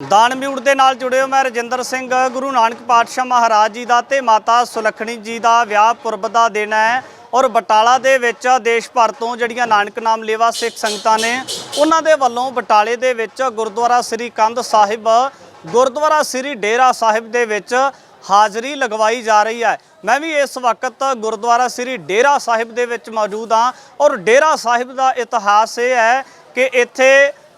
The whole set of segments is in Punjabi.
ਦਾਨ ਮਿਊਟ ਦੇ ਨਾਲ ਜੁੜੇ ਹੋ ਮੈਂ ਰਜਿੰਦਰ ਸਿੰਘ, ਗੁਰੂ ਨਾਨਕ ਪਾਤਸ਼ਾਹ ਮਹਾਰਾਜ ਜੀ ਦਾ ਤੇ ਮਾਤਾ ਸੁਲੱਖਣੀ ਜੀ ਦਾ ਵਿਆਹ ਪੁਰਬ ਦਾ ਦਿਨ ਹੈ ਔਰ ਬਟਾਲਾ ਦੇ ਵਿੱਚ ਦੇਸ਼ ਭਰ ਤੋਂ ਜਿਹੜੀਆਂ ਨਾਨਕ ਨਾਮ ਲੇਵਾ ਸਿੱਖ ਸੰਗਤਾਂ ਨੇ, ਉਹਨਾਂ ਦੇ ਵੱਲੋਂ ਬਟਾਲੇ ਦੇ ਵਿੱਚ ਗੁਰਦੁਆਰਾ ਸ੍ਰੀ ਕੰਧ ਸਾਹਿਬ, ਗੁਰਦੁਆਰਾ ਸ੍ਰੀ ਡੇਰਾ ਸਾਹਿਬ ਦੇ ਵਿੱਚ ਹਾਜ਼ਰੀ ਲਗਵਾਈ ਜਾ ਰਹੀ ਹੈ। ਮੈਂ ਵੀ ਇਸ ਵਕਤ ਗੁਰਦੁਆਰਾ ਸ੍ਰੀ ਡੇਰਾ ਸਾਹਿਬ ਦੇ ਵਿੱਚ ਮੌਜੂਦ ਹਾਂ ਔਰ ਡੇਰਾ ਸਾਹਿਬ ਦਾ ਇਤਿਹਾਸ ਇਹ ਹੈ ਕਿ ਇੱਥੇ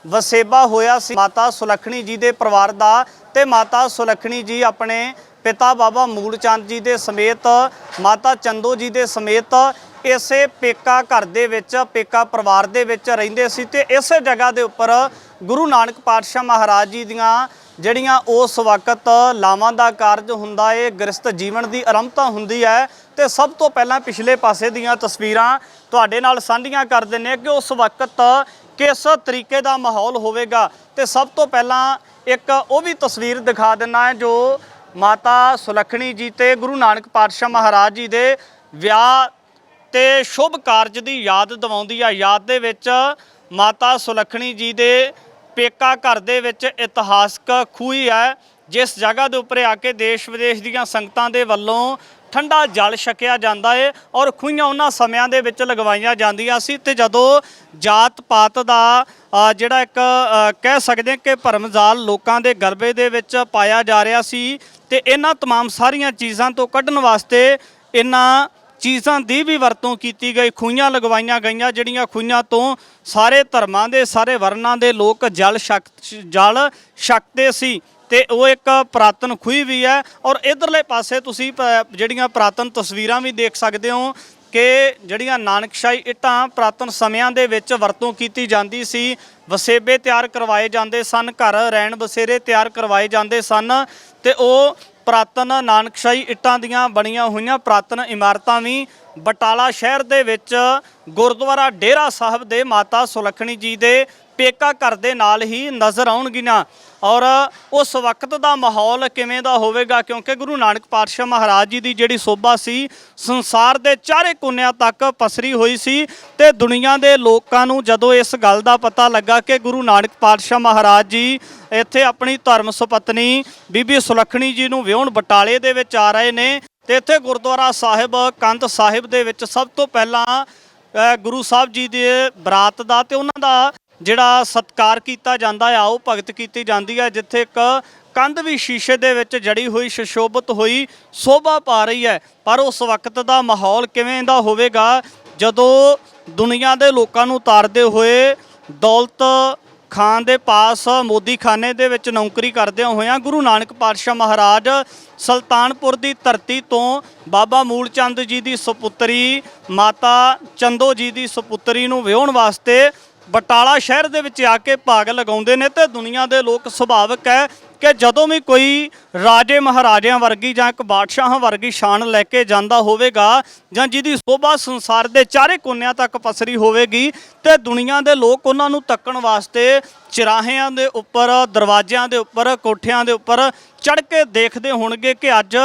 ਵਸੇਬਾ ਹੋਇਆ ਸੀ। ਮਾਤਾ ਸੁਲੱਖਣੀ ਜੀ ਦੇ ਪਰਿਵਾਰ ਦਾ ਤੇ ਮਾਤਾ ਸੁਲੱਖਣੀ ਜੀ ਆਪਣੇ ਪਿਤਾ ਬਾਬਾ ਮੂਲ ਚੰਦ ਜੀ ਦੇ ਸਮੇਤ, ਮਾਤਾ ਚੰਦੋ ਜੀ ਦੇ ਸਮੇਤ ਇਸੇ ਪੇਕਾ ਘਰ ਦੇ ਵਿੱਚ, ਪੇਕਾ ਪਰਿਵਾਰ ਦੇ ਵਿੱਚ ਰਹਿੰਦੇ ਸੀ ਤੇ ਇਸੇ ਜਗ੍ਹਾ ਦੇ ਉੱਪਰ ਗੁਰੂ ਨਾਨਕ ਪਾਤਸ਼ਾਹ ਮਹਾਰਾਜ ਜੀ ਦੀਆਂ ਜਿਹੜੀਆਂ ਉਸ ਵਕਤ ਲਾਵਾਂ ਦਾ ਕਾਰਜ ਹੁੰਦਾ ਏ, ਗ੍ਰਸਤ ਜੀਵਨ ਦੀ ਆਰੰਭਤਾ ਹੁੰਦੀ ਹੈ ਤੇ ਸਭ ਤੋਂ ਪਹਿਲਾਂ ਪਿਛਲੇ ਪਾਸੇ ਦੀਆਂ ਤਸਵੀਰਾਂ ਤੁਹਾਡੇ ਨਾਲ ਸਾਂਝੀਆਂ ਕਰ ਦਿੰਨੇ ਕਿ ਉਸ ਵਕਤ ਕਿਸ ਤਰੀਕੇ ਦਾ ਮਾਹੌਲ ਹੋਵੇਗਾ? ਤੇ ਸਭ ਤੋਂ ਪਹਿਲਾਂ ਇੱਕ ਉਹ ਵੀ ਤਸਵੀਰ ਦਿਖਾ ਦਿੰਨਾ ਹੈ ਜੋ ਮਾਤਾ ਸੁਲੱਖਣੀ ਜੀ ਤੇ ਗੁਰੂ ਨਾਨਕ ਪਾਤਸ਼ਾਹ ਮਹਾਰਾਜ ਜੀ ਦੇ ਵਿਆਹ ਤੇ ਸ਼ੁਭ ਕਾਰਜ ਦੀ ਯਾਦ ਦਿਵਾਉਂਦੀ ਆ। ਯਾਦ ਦੇ ਵਿੱਚ ਮਾਤਾ ਸੁਲੱਖਣੀ ਜੀ ਦੇ ਪੇਕਾ ਘਰ ਦੇ ਵਿੱਚ ਇਤਿਹਾਸਕ ਖੂਹੀ ਹੈ, ਜਿਸ ਜਗ੍ਹਾ ਦੇ ਉੱਪਰ ਆ ਕੇ ਦੇਸ਼ ਵਿਦੇਸ਼ ਦੀਆਂ ਸੰਗਤਾਂ ਦੇ ਵੱਲੋਂ ਠੰਡਾ ਜਲ ਛਕਿਆ ਜਾਂਦਾ ਏ ਔਰ ਖੂਹੀਆਂ ਉਹਨਾਂ ਸਮਿਆਂ ਦੇ ਵਿੱਚ ਲਗਵਾਈਆਂ ਜਾਂਦੀਆਂ ਸੀ ਤੇ ਜਦੋਂ ਜਾਤ ਪਾਤ ਦਾ ਅ, ਜਿਹੜਾ ਇੱਕ ਅ, ਕਹਿ ਸਕਦੇ ਹਾਂ ਕਿ ਭਰਮਜ਼ਾਲ ਲੋਕਾਂ ਦੇ ਗਰਬੇ ਦੇ ਵਿੱਚ ਪਾਇਆ ਜਾ ਰਿਹਾ ਸੀ ਤੇ ਇਹਨਾਂ तमाम ਸਾਰੀਆਂ ਚੀਜ਼ਾਂ ਤੋਂ ਕੱਢਣ ਵਾਸਤੇ ਇਹਨਾਂ ਚੀਜ਼ਾਂ ਦੀ ਵੀ ਵਰਤੋਂ ਕੀਤੀ ਗਈ ਖੂਹੀਆਂ ਲਗਵਾਈਆਂ ਗਈਆਂ ਜਿਹੜੀਆਂ ਖੂਹੀਆਂ ਤੋਂ ਸਾਰੇ ਧਰਮਾਂ ਦੇ ਸਾਰੇ ਵਰਨਾਂ ਦੇ ਲੋਕ ਜਲ ਛਕ ਜਲ ਛਕਦੇ ਸੀ ਤੇ ਉਹ ਇੱਕ ਪ੍ਰਾਤਨ ਖੂਹੀ ਵੀ ਹੈ ਔਰ ਇਧਰਲੇ ਪਾਸੇ ਤੁਸੀਂ ਪ- ਜਿਹੜੀਆਂ ਪ੍ਰਾਤਨ ਤਸਵੀਰਾਂ ਵੀ ਦੇਖ ਸਕਦੇ ਹੋ ਕਿ ਜਿਹੜੀਆਂ ਨਾਨਕਸ਼ਾਹੀ ਇੱਟਾਂ ਪ੍ਰਾਤਨ ਸਮਿਆਂ ਦੇ ਵਿੱਚ ਵਰਤੋਂ ਕੀਤੀ ਜਾਂਦੀ ਸੀ, ਵਸੇਬੇ ਤਿਆਰ ਕਰਵਾਏ ਜਾਂਦੇ ਸਨ, ਘਰ ਰਹਿਣ ਬਸੇਰੇ ਤਿਆਰ ਕਰਵਾਏ ਜਾਂਦੇ ਸਨ ਤੇ ਉਹ ਪ੍ਰਾਤਨ ਨਾਨਕਸ਼ਾਹੀ ਇੱਟਾਂ ਦੀਆਂ ਬਣੀਆਂ ਹੋਈਆਂ ਪ੍ਰਾਤਨ ਇਮਾਰਤਾਂ ਵੀ ਬਟਾਲਾ ਸ਼ਹਿਰ ਦੇ ਵਿੱਚ ਗੁਰਦੁਆਰਾ ਡੇਰਾ ਸਾਹਿਬ ਦੇ ਮਾਤਾ ਸੁਲੱਖਣੀ ਜੀ ਦੇ ਪੇਕਾ ਘਰ ਦੇ ਨਾਲ ਹੀ ਨਜ਼ਰ ਆਉਣਗੀਆਂ। ਔਰ ਉਸ ਵਕਤ ਦਾ ਮਾਹੌਲ ਕਿਵੇਂ ਦਾ ਹੋਵੇਗਾ? ਕਿਉਂਕਿ ਗੁਰੂ ਨਾਨਕ ਪਾਤਸ਼ਾਹ ਮਹਾਰਾਜ ਜੀ ਦੀ ਜਿਹੜੀ ਸੋਭਾ ਸੀ, ਸੰਸਾਰ ਦੇ ਚਾਰੇ ਕੋਨਿਆਂ ਤੱਕ ਪਸਰੀ ਹੋਈ ਸੀ ਤੇ ਦੁਨੀਆ ਦੇ ਲੋਕਾਂ ਨੂੰ ਜਦੋਂ ਇਸ ਗੱਲ ਦਾ ਪਤਾ ਲੱਗਾ ਕਿ ਗੁਰੂ ਨਾਨਕ ਪਾਤਸ਼ਾਹ ਮਹਾਰਾਜ ਜੀ ਇੱਥੇ ਆਪਣੀ ਧਰਮ ਸੁਪਤਨੀ ਬੀਬੀ ਸੁਲੱਖਣੀ ਜੀ ਨੂੰ ਵਿਆਹਣ ਬਟਾਲੇ ਦੇ ਵਿੱਚ ਆ ਰਹੇ ਨੇ ਤੇ ਇੱਥੇ ਗੁਰਦੁਆਰਾ ਸਾਹਿਬ, ਕੰਧ ਸਾਹਿਬ ਦੇ ਵਿੱਚ ਸਭ ਤੋਂ ਪਹਿਲਾਂ ਗੁਰੂ ਸਾਹਿਬ ਜੀ ਦੇ ਬਰਾਤ ਦਾ ਤੇ ਉਹਨਾਂ ਦਾ ਜਿਹੜਾ ਸਤਕਾਰ ਕੀਤਾ ਜਾਂਦਾ ਆ, ਉਹ ਭਗਤ ਕੀਤੀ ਜਾਂਦੀ ਹੈ ਜਿੱਥੇ ਇੱਕ ਕੰਧ ਵੀ ਸ਼ੀਸ਼ੇ ਦੇ ਵਿੱਚ ਜੜੀ ਹੋਈ, ਸ਼ਸ਼ੋਭਤ ਹੋਈ, ਸੋਭਾ ਪਾ ਰਹੀ ਹੈ। ਪਰ ਉਸ ਵਕਤ ਦਾ ਮਾਹੌਲ ਕਿਵੇਂ ਦਾ ਹੋਵੇਗਾ? ਜਦੋਂ ਦੁਨੀਆ ਦੇ ਲੋਕਾਂ ਨੂੰ ਤਾਰਦੇ ਹੋਏ ਦੌਲਤ ਖਾਨ ਦੇ ਪਾਸ ਮੋਦੀ ਖਾਨੇ ਦੇ ਵਿੱਚ ਨੌਕਰੀ ਕਰਦਿਆਂ ਹੋਇਆਂ ਗੁਰੂ ਨਾਨਕ ਪਾਤਸ਼ਾਹ ਮਹਾਰਾਜ ਸੁਲਤਾਨਪੁਰ ਦੀ ਧਰਤੀ ਤੋਂ ਬਾਬਾ ਮੂਲ ਚੰਦ ਜੀ ਦੀ ਸੁਪੁੱਤਰੀ ਮਾਤਾ ਚੰਦੋ ਜੀ ਦੀ ਸੁਪੁੱਤਰੀ ਨੂੰ ਵਿਆਹਣ ਵਾਸਤੇ ਬਟਾਲਾ ਸ਼ਹਿਰ ਦੇ ਵਿੱਚ ਆ ਕੇ ਭਾਗ ਲਗਾਉਂਦੇ ਨੇ ਤੇ ਦੁਨੀਆ ਦੇ ਲੋਕ ਸੁਭਾਵਕ ਹੈ ਕਿ ਜਦੋਂ ਵੀ ਕੋਈ ਰਾਜੇ ਮਹਾਰਾਜਿਆਂ ਵਰਗੀ ਜਾਂ ਇੱਕ ਬਾਦਸ਼ਾਹਾਂ ਵਰਗੀ ਸ਼ਾਨ ਲੈ ਕੇ ਜਾਂਦਾ ਹੋਵੇਗਾ ਜਾਂ ਜਿਹਦੀ ਸੋਭਾ ਸੰਸਾਰ ਦੇ ਚਾਰੇ ਕੋਨਿਆਂ ਤੱਕ ਪਸਰੀ ਹੋਵੇਗੀ ਤੇ ਦੁਨੀਆ ਦੇ ਲੋਕ ਉਹਨਾਂ ਨੂੰ ਤੱਕਣ ਵਾਸਤੇ ਚਰਾਹਿਆਂ ਦੇ ਉੱਪਰ, ਦਰਵਾਜ਼ਿਆਂ ਦੇ ਉੱਪਰ, ਕੋਠਿਆਂ ਦੇ ਉੱਪਰ ਚੜ ਕੇ ਦੇਖਦੇ ਹੋਣਗੇ ਕਿ ਅੱਜ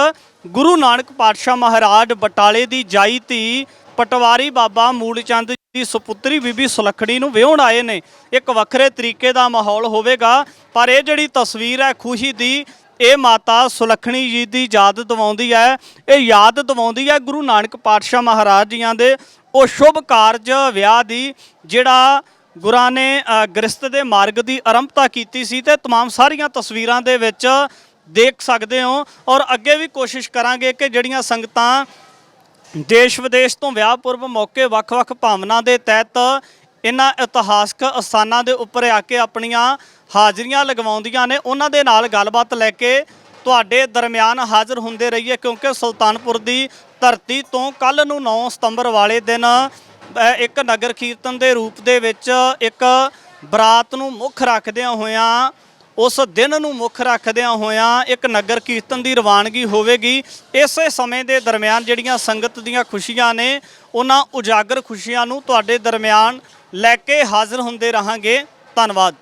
ਗੁਰੂ ਨਾਨਕ ਪਾਤਸ਼ਾਹ ਮਹਾਰਾਜ ਬਟਾਲੇ ਦੀ ਜਾਈ ਧੀ ਪਟਵਾਰੀ ਬਾਬਾ ਮੂਲਚੰਦ ਦੀ ਸੁਪੁੱਤਰੀ ਬੀਬੀ ਸੁਲੱਖਣੀ ਨੂੰ ਵਿਆਹਣ ਆਏ ਨੇ ਇੱਕ ਵੱਖਰੇ ਤਰੀਕੇ ਦਾ ਮਾਹੌਲ ਹੋਵੇਗਾ ਪਰ ਇਹ ਜਿਹੜੀ ਤਸਵੀਰ ਹੈ ਖੁਸ਼ੀ ਦੀ ਇਹ ਮਾਤਾ ਸੁਲੱਖਣੀ ਜੀ ਦੀ ਯਾਦ ਦਿਵਾਉਂਦੀ ਹੈ ਇਹ ਯਾਦ ਦਿਵਾਉਂਦੀ ਹੈ ਗੁਰੂ ਨਾਨਕ ਪਾਤਸ਼ਾਹ ਮਹਾਰਾਜ ਜੀਆਂ ਦੇ ਉਹ ਸ਼ੁਭ ਕਾਰਜ ਵਿਆਹ ਦੀ ਜਿਹੜਾ ਗੁਰਾਂ ਨੇ ਅ, ਗ੍ਰਸਤ ਦੇ ਮਾਰਗ ਦੀ ਆਰੰਭਤਾ ਕੀਤੀ ਸੀ ਤੇ तमाम ਸਾਰੀਆਂ ਤਸਵੀਰਾਂ ਦੇ ਵਿੱਚ ਦੇਖ ਸਕਦੇ ਹੋ ਔਰ ਅੱਗੇ ਵੀ ਕੋਸ਼ਿਸ਼ ਕਰਾਂਗੇ ਕਿ ਜਿਹੜੀਆਂ ਸੰਗਤਾਂ ਦੇਸ਼ ਵਿਦੇਸ਼ ਤੋਂ ਵਿਆਹ ਪੁਰਬ ਮੌਕੇ ਵੱਖ-ਵੱਖ ਭਾਵਨਾ ਦੇ ਤਹਿਤ ਇਹਨਾਂ ਇਤਿਹਾਸਕ ਅਸਥਾਨਾਂ ਦੇ ਉੱਪਰ ਆ ਕੇ ਆਪਣੀਆਂ ਹਾਜ਼ਰੀਆਂ ਲਗਵਾਉਂਦੀਆਂ ਨੇ। ਉਹਨਾਂ ਦੇ ਨਾਲ ਗੱਲਬਾਤ ਲੈ ਕੇ ਤੁਹਾਡੇ ਦਰਮਿਆਨ ਹਾਜ਼ਰ ਹੁੰਦੇ ਰਹੀਏ ਕਿਉਂਕਿ ਸੁਲਤਾਨਪੁਰ ਦੀ ਧਰਤੀ ਤੋਂ ਕੱਲ ਨੂੰ 9 ਸਤੰਬਰ ਵਾਲੇ ਦਿਨ ਇੱਕ ਨਗਰ ਕੀਰਤਨ ਦੇ ਰੂਪ ਦੇ ਵਿੱਚ ਇੱਕ ਬਰਾਤ ਨੂੰ ਮੁੱਖ ਰੱਖਦਿਆਂ ਹੋਇਆਂ ਉਸ ਦਿਨ ਨੂੰ ਮੁੱਖ ਰੱਖਦਿਆਂ ਹੋਇਆਂ ਇੱਕ ਨਗਰ ਕੀਰਤਨ ਦੀ ਰਵਾਨਗੀ ਹੋਵੇਗੀ। ਇਸੇ ਸਮੇਂ ਦੇ ਦਰਮਿਆਨ ਜਿਹੜੀਆਂ ਸੰਗਤ ਦੀਆਂ ਖੁਸ਼ੀਆਂ ਨੇ, ਉਹਨਾਂ ਉਜਾਗਰ ਖੁਸ਼ੀਆਂ ਨੂੰ ਤੁਹਾਡੇ ਦਰਮਿਆਨ ਲੈ ਕੇ ਹਾਜ਼ਰ ਹੁੰਦੇ ਰਹਾਂਗੇ। ਧੰਨਵਾਦ।